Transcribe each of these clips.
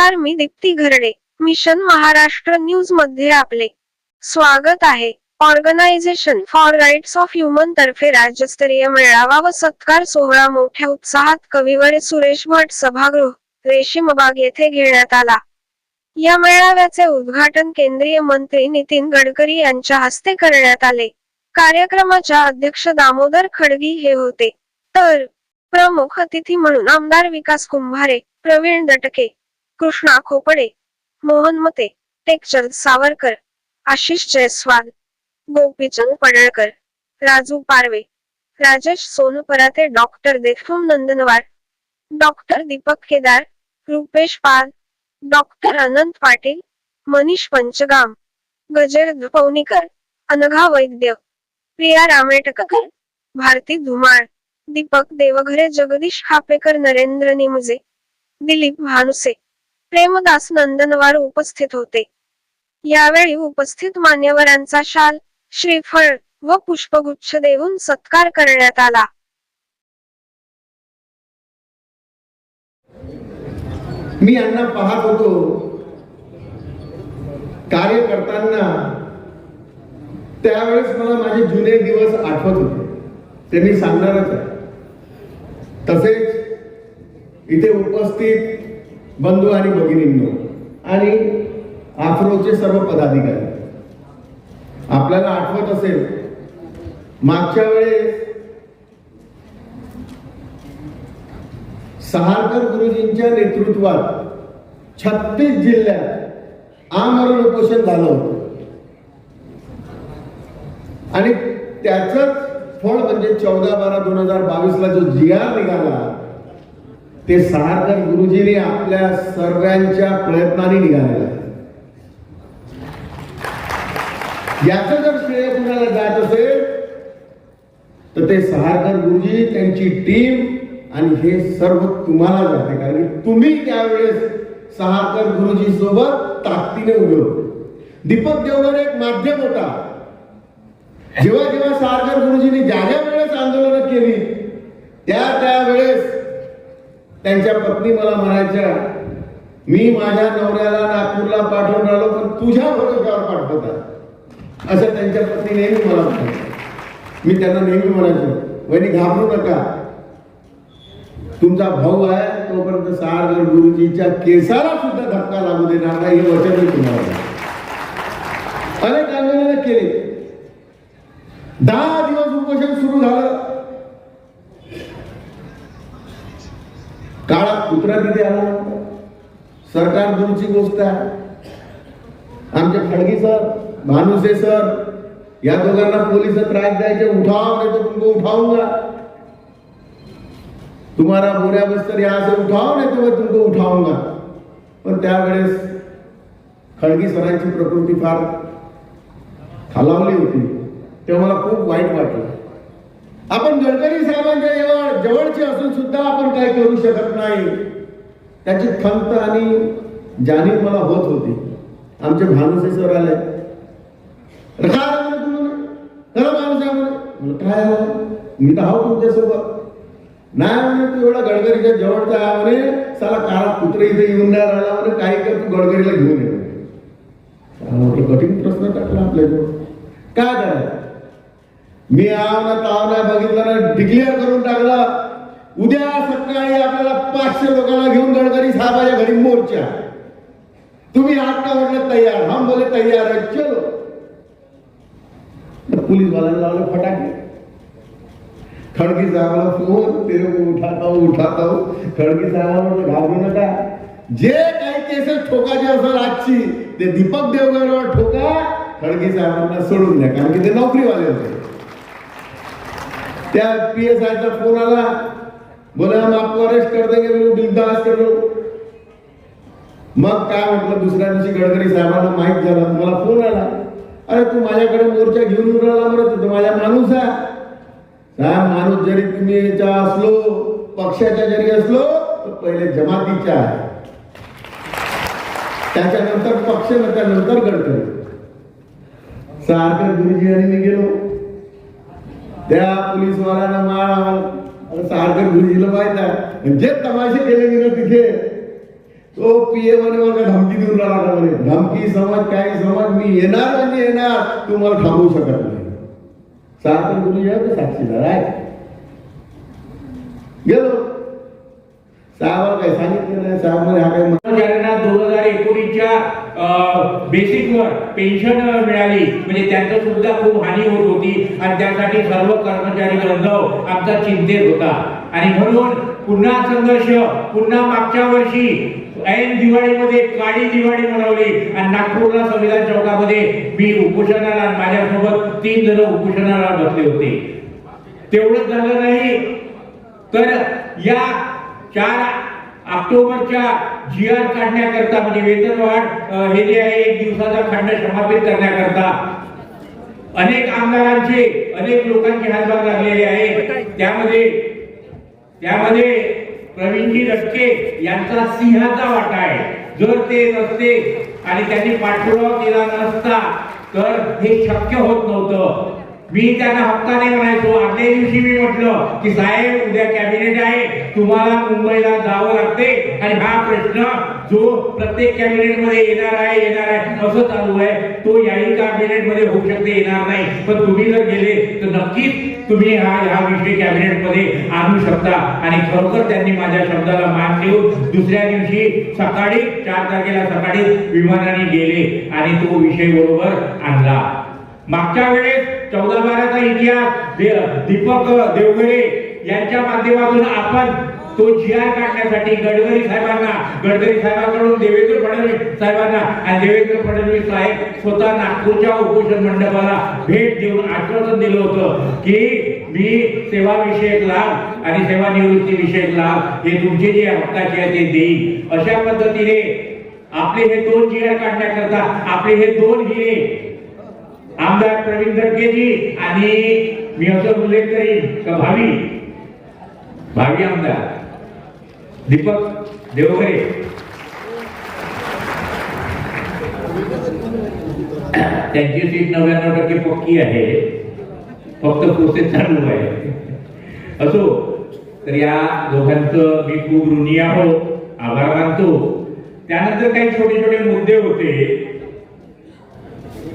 नमस्कार मी दीप्ती घरडे. मिशन महाराष्ट्र न्यूजमध्ये आपले स्वागत आहे. Organisation for rights of human तर्फे राज्यस्तरीय मेळावा व सत्कार सोहळा मोठ्या उत्साहात कविवर सुरेश भट सभागृह रेशीमबाग येथे घेण्यात आला. या मेळाव्याचे उद्घाटन केंद्रीय मंत्री नितीन गडकरी यांच्या हस्ते करण्यात आले. कार्यक्रमाच्या अध्यक्ष दामोदर खडगी हे होते. तर प्रमुख अतिथी म्हणून आमदार विकास Kumbhare Pravin Datke Krishna Khopde Mohan Mate Tekchand Savarkar Ashish Jaiswal Gopichand Padalkar Raju Parwe Rajesh Sonparate doctor Deshmukh Nandanwar doctor Deepak Kedar Rupesh Pal doctor Anant Patil Manish Panchgam Gajer Pawanikar Anagha Vaidya Priya Rametkar Bharti Dhumal Deepak Deoghare Jagdish Khapekar Narendra Nimje Dilip Bhanuse Premdas Nandanwar उपस्थित होते. यावेळी उपस्थित मान्यवरांचा शाल श्रीफळ व पुष्पगुच्छ देऊन सत्कार करण्यात आला. मी यांना पाहत होतो. कार्य करताना त्यावेळेस मला माझे जुने दिवस आठवत होते. ते मी सांगणारच आहे. तसेच इथे उपस्थित बंधू आणि भगिनींनो आणि आफ्रोचे सर्व पदाधिकारी. आपल्याला आठवत असेल मागच्या वेळेस सहारकर गुरुजींच्या नेतृत्वात छत्तीस जिल्ह्यात आमरण उपोषण झालं होतं. आणि त्याच फळ म्हणजे चौदा बारा दोन हजार बावीस ला जो जी आर निघाला ते सहारकर गुरुजींनी आपल्या सर्वांच्या प्रयत्नाने निघालेलं आहे. याचं जर श्रेय कुणाला जात असेल तर ते सहारकर गुरुजी त्यांची टीम आणि हे सर्व तुम्हाला जाते. कारण तुम्ही त्यावेळेस सहारकर गुरुजी सोबत ताकदीने उभे होते. दीपक देवगड एक माध्यम होता. जेव्हा जेव्हा सहारकर गुरुजींनी ज्या ज्या वेळेस आंदोलन केली त्या त्या वेळेस त्यांच्या पत्नी मला म्हणायच्या मी माझ्या नवऱ्याला नागपूरला पाठवून राहिलो पण तुझ्या भरोशावर पाठवतात असं त्यांच्या पत्नी नेहमी मला म्हणायचं मी त्यांना नेहमी म्हणायचो वहिनी घाबरू नका. तुमचा भाऊ आहे तोपर्यंत सारगर गुरुजीच्या केसाला सुद्धा धक्का लागू देणार नाही हे वचन मी तुम्हाला अनेक आंदोलन केली. दहा दिवस उपोषण सुरू झालं. काळात कुत्रा तिथे आला? सरकार दूरची गोष्ट आहे. आमचे खडगी सर भानुसे सर या दोघांना पोलीस त्रास द्यायचे उठाव नाही तो तुमको उठाऊंगा तुम्हाला बोऱ्या बस्तर या असं उठाव नाही तो मैं तुमको उठाऊंगा पण त्यावेळेस खडगी सरांची प्रकृती फार खालावली होती. तेव्हा मला खूप वाईट वाटलं. आपण गडकरी साहेबांच्या जवळ जवळचे असून सुद्धा आपण काय करू शकत नाही. त्याची खंत आणि जाणीव मला होत होती. आमचे भानुसे सर आले. काय आलं काय आलं मी तर आहो तुमच्यासोबत. नाही म्हणे तू एवढा गडकरीच्या जवळचा आहे म्हणे. साला काळा कुत्र इथे येऊन नाही राहिला म्हणे. काही कर तू गडकरीला घेऊन ये. कठीण प्रश्न टाकला आपल्याजवळ. काय करायचं मी आव ना ताव नाही बघितलं ना डिक्लेअर करून टाकला. उद्या सकाळी आपल्याला पाचशे लोकांना घेऊन गडकरी साहेबाच्या घरी मोर्चा. तुम्ही आठ का म्हटलं तयार. हम बोले तयार चलो. पोलीस वाल्याने लावलं फटाके. खडकी साहेबाला फोन तेरे को उठाता उठाता. हो खडकी साहेबाला म्हटलं घाबरू नका. जे काही केसेस ठोकाचे असेल आजची ते दीपक देवगरवर ठोका. खडकी साहेबांना सोडून द्या कारण की ते नोकरीवाले होते. त्या पी एस आयचा फोन आला. बोला हम आपको अरेस्ट कर देंगे बोलो बिंदास कर लो मग काय म्हटलं दुसऱ्या दिवशी गडकरी साहेबांना माहीत झालं मला फोन आला. अरे तू माझ्याकडे मोर्चा घेऊन येऊन राहिला म्हणत होतो माझ्या माणूस आहे. साहेब माणूस जरी तुम्ही याचा असलो पक्षाच्या जरी असलो तर पहिले जमातीच्या आहे. त्याच्यानंतर पक्ष नंतर त्यानंतर गडकरी. सारखं गुरुजी आणि मी गेलो. त्या पोलीसवाल्यानं मार आम्हाला सारखं आहे जे तमाशे केले गेले तिथे तो पीए मला धमकी देऊन म्हणे धमकी समज काय समज मी येणार येणार? तू मला थांबवू शकत नाही. सारखं साक्षीदार आहे. गेलो. काही सांगितलं नाही, साहेब हा काही दोन हज़ार एकोणीसच्या बेसिकवर पेन्शन मिळाली. म्हणजे त्यांचं सुद्धा खूप हानी होत होती. आणि त्यासाठी सर्व कर्मचारी बांधव आमचा चिंतेत होता. आणि म्हणून पुन्हा संघर्ष पुन्हा मागच्या वर्षी ऐन दिवाळीमध्ये काळी दिवाळी मनवली. आणि नागपूरला संविधान चौकामध्ये मी उपोषणाला माझ्यासोबत तीन जण उपोषणाला बसले होते. तेवढंच झालं नाही. तर या चार ऑक्टोबरच्या जी आर काढण्याकरता म्हणजे वेतनवाढ हे जे आहे एक दिवसाचा खंड समापित करण्याकरता अनेक आमदारांचे अनेक लोकांचे हातभार लागलेले आहे त्यामध्ये त्यामध्ये प्रवीणजी रटके यांचा सिंहाचा वाटा आहे. जर ते नसते आणि त्यांनी पाठपुरावा केला नसता तर हे शक्य होत नव्हतं. मी त्यांना हक्काने म्हणायचो. आदल्या दिवशी मी म्हटलं की साहेब उद्या कॅबिनेट आहे. तुम्हाला मुंबईला जावं लागते. आणि हा प्रश्न जो प्रत्येक कॅबिनेटमध्ये येणार आहे येणार आहे असं चालू आहे तो याही कॅबिनेटमध्ये होऊ शकते येणार नाही. पण तुम्ही जर गेले तर नक्कीच तुम्ही हा हा विषय कॅबिनेटमध्ये आणू शकता. आणि खरोखर त्यांनी माझ्या शब्दाला मान देऊन दुसऱ्या दिवशी सकाळी चार तारखेला सकाळी विमानाने गेले आणि तो विषय बरोबर आणला. मागच्या वेळेस चौदा बाराचा इतिहास दे- दीपक देवगडे यांच्या माध्यमातून आपण तो जी आर काढण्यासाठी गडकरी साहेबांना गडकरी साहेबांकडून देवेंद्र फडणवीस साहेबांना आणि देवेंद्र फडणवीस साहेब स्वतः नागपूरच्या उपोषण मंडपाला भेट देऊन आश्वासन दिलं होतं की मी सेवा विषयक लाभ आणि सेवानिवृत्ती विषयक लाभ हे तुमचे जे हक्काचे आहे ते देईल अशा पद्धतीने आपले हे दोन जी आर काढण्याकरता आपले हे दोन हिरे आमदार प्रवीण दटकेजी आणि मी असं उल्लेख करीन का भावी भावी आमदार दीपक देवघरे त्यांची सीट नव्याण्णव टक्के पक्की आहे. फक्त प्रोसेस चालू आहे असो तर या दोघांचं मी खूप ऋणी आहो आभार मानतो. त्यानंतर काही छोटे छोटे मुद्दे होते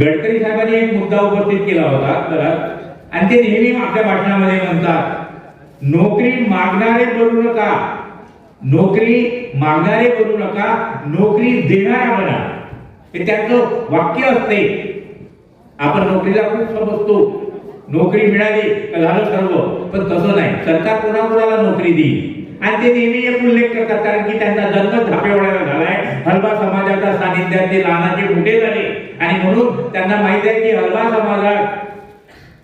गडकरी साहेबांनी एक मुद्दा उपस्थित केला होता तर आणि ते नेहमी आपल्या भाषणामध्ये म्हणतात नोकरी मागणारे बनू नका. नोकरी मागणारे बनू नका. नोकरी देणारा बना. हे त्याचं वाक्य असते. आपण नोकरीला खूप समजतो. नोकरी मिळाली का झालं सर्व. पण तसं नाही. सरकार कोणाकोणाला नोकरी देईल? आणि ते नेहमी एक उल्लेख करतात कारण की त्यांचा जन्म धापेवाड्याला झालाय. हलवा समाजाच्या सानिध्यात ते लहानाचे मोठे झाले. आणि म्हणून त्यांना माहीत आहे की हलवा समाजात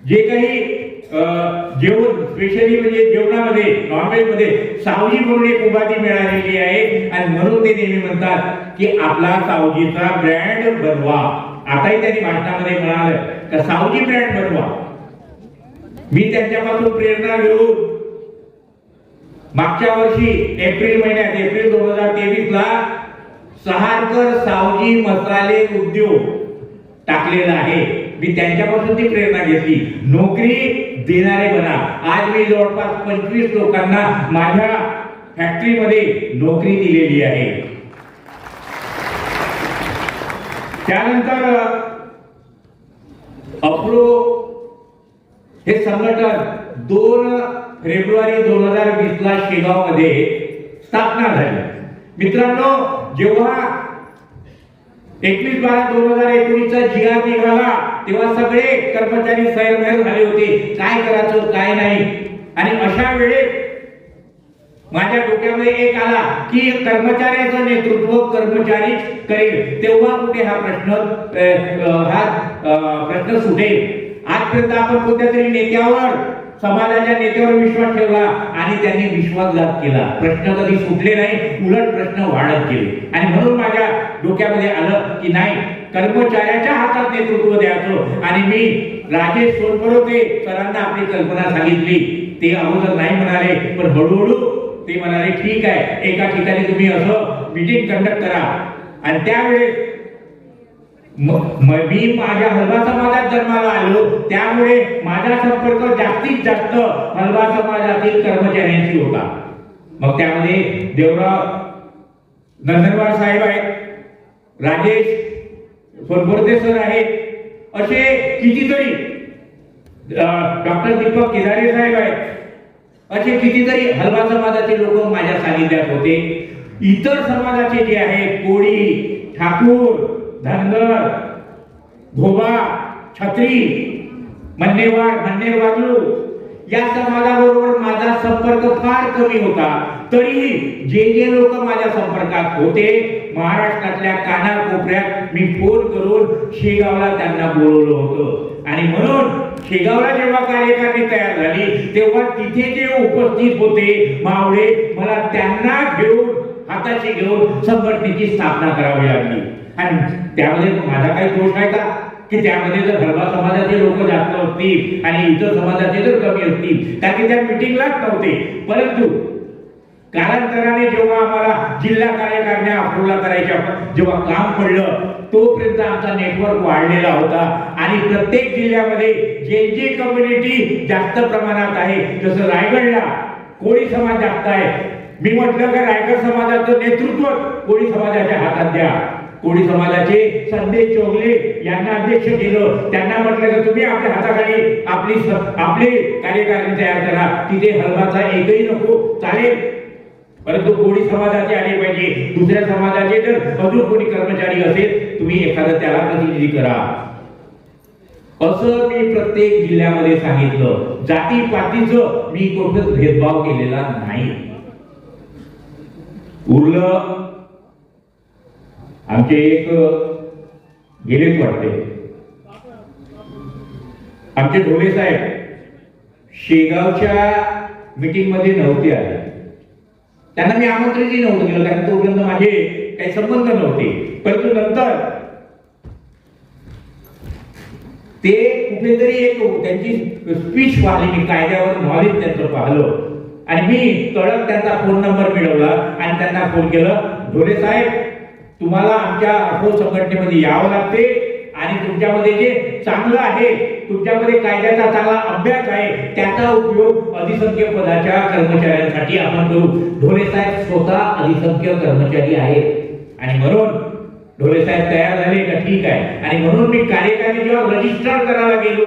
जे काही अं, जेवण स्पेशली म्हणजे जेवणामध्ये नॉनव्हेजमध्ये सावजी म्हणून एक उपाधी मिळालेली आहे. आणि म्हणून ते नेहमी म्हणतात की आपला सावजीचा ब्रँड बनवा. आताही त्यांनी भाषणामध्ये म्हणाल का सावजी ब्रँड बनवा? मी त्यांच्यापासून प्रेरणा घेऊन मागच्या वर्षी एप्रिल महिन्यात एप्रिल दोन हजार तेवीस ला सहारकर सावजी मसाले उद्योग टाकलेला आहे. मी त्यांच्यापासून ती प्रेरणा घेतली. नोकरी देणारे बना. आज मी जवळपास पंचवीस लोकांना माझ्या फॅक्टरीमध्ये नोकरी दिलेली आहे. त्यानंतर अप्रो हे संघटन दोन फेब्रुवारी दोन हजार वीस ला शेगावमध्ये स्थापना झाली. मित्रांनो जेव्हा एकवीस बारा दोन हजार एकोणीसचा जी आर निघाला तेव्हा सगळे कर्मचारी सैरभैर झाले होते. काय करायचं काय नाही. आणि अशा वेळेस माझ्या डोक्यामध्ये एक आला की कर्मचाऱ्याचं नेतृत्व कर्मचारी करेल. तेव्हा कुठे हा प्रश्न हा प्रश्न सुटेल? आजपर्यंत आपण कोणत्या तरी नेत्यावर समाजाच्या नेत्यावर विश्वास ठेवला आणि त्यांनी विश्वासघात केला. प्रश्न कधी सुटले नाही उलट प्रश्न वाढत गेले. आणि म्हणून माझ्या डोक्यामध्ये आलं की नाही कर्मचाऱ्याच्या हातात नेतृत्व द्यायचं. आणि मी राजेश सोनपरोते सरांना आपली कल्पना सांगितली. ते अगोदर नाही म्हणाले पण हळूहळू ते म्हणाले ठीक आहे एका ठिकाणी तुम्ही असं मिटिंग कंडक्ट करा. आणि त्यावेळेस मी माझ्या हलवा समाजात जन्माला आलो. त्यामुळे माझा संपर्क जास्तीत जास्त हलवा समाजातील कर्मचाऱ्यांशी होता. मग त्यामध्ये देवराव नंदनवार साहेब आहेत राजेश सोनबोर्दे सर आहेत असे कितीतरी डॉक्टर दीपक केदारे साहेब आहेत. असे कितीतरी हलवा समाजाचे लोक माझ्या सानिध्यात होते. इतर समाजाचे जे आहेत कोळी ठाकूर धनगर धोबा छत्री मन्नेवार मन्नेर वाजलू या समाजाबरोबर माझा संपर्क फार कमी होता. तरीही जे जे लोक माझ्या संपर्कात होते महाराष्ट्रातल्या कानाकोपऱ्यात मी फोन करून शेगावला त्यांना बोलवलं होतं. आणि म्हणून शेगावला जेव्हा कार्यकारिणी तयार झाली तेव्हा तिथे जे उपस्थित होते मावळे मला त्यांना घेऊन हाताशी घेऊन संघटनेची स्थापना करावी लागली. आणि त्यामध्ये माझा काही दोष आहे का? की त्यामध्ये जर हलवा समाजाचे लोक जास्त असतील आणि इतर समाजाचे जर कमी असतील कारण की त्या मिटिंगलाच नव्हते. परंतु कालांतराने जेव्हा आम्हाला जिल्हा कार्यकारिण्या अप्रूव्हला करायच्या जेव्हा काम पडलं तोपर्यंत आमचा नेटवर्क वाढलेला होता. आणि प्रत्येक जिल्ह्यामध्ये जे जे कम्युनिटी जास्त प्रमाणात आहे जसं रायगडला कोळी समाज जास्त आहे. मी म्हटलं का रायगड समाजाचं नेतृत्व कोळी समाजाच्या हातात द्या. कोळी समाजाचे संदेश चोगले यांना अध्यक्ष केलं. त्यांना म्हटलं की तुम्ही आपल्या हाताखाली आपली आपले आपली कार्यकारिणी तयार करा. तिथे हलवाचा एकही नको. चालेल. परंतु कोळी समाजाचे आले पाहिजे. दुसऱ्या समाजाचे जर अजून कोणी कर्मचारी असेल तुम्ही एखादा त्याला प्रतिनिधी करा. असं मी प्रत्येक जिल्ह्यामध्ये सांगितलं. जाती जातीपातीचं मी कुठंच भेदभाव केलेला नाही. उरलं आमचे एक गेलेच वाटते आमचे ढोले साहेब शेगावच्या मीटिंगमध्ये नव्हते आले. त्यांना मी आमंत्रितही नव्हतं केलं कारण तोपर्यंत माझे काही संबंध नव्हते. परंतु नंतर ते कुठेतरी एक त्यांची स्पीच पाहिली मी कायद्यावर नॉलेज त्यांचं पाहिलं. आणि मी कडक त्यांचा फोन नंबर मिळवला आणि त्यांना फोन केलं. ढोले साहेब तुम्हाला आमच्या अफो संघटनेमध्ये यावं लागते आणि तुमच्यामध्ये जे चांगलं आहे तुमच्यामध्ये कायद्याचा चांगला अभ्यास आहे त्याचा उपयोग अधिसंख्य पदाच्या कर्मचाऱ्यांसाठी आपण करू. ढोले साहेब स्वतः अधिसंख्य कर्मचारी आहेत. आणि म्हणून ढोले साहेब तयार झाले का? ठीक आहे. आणि म्हणून मी कार्यकारी जेव्हा रजिस्टर करायला गेलो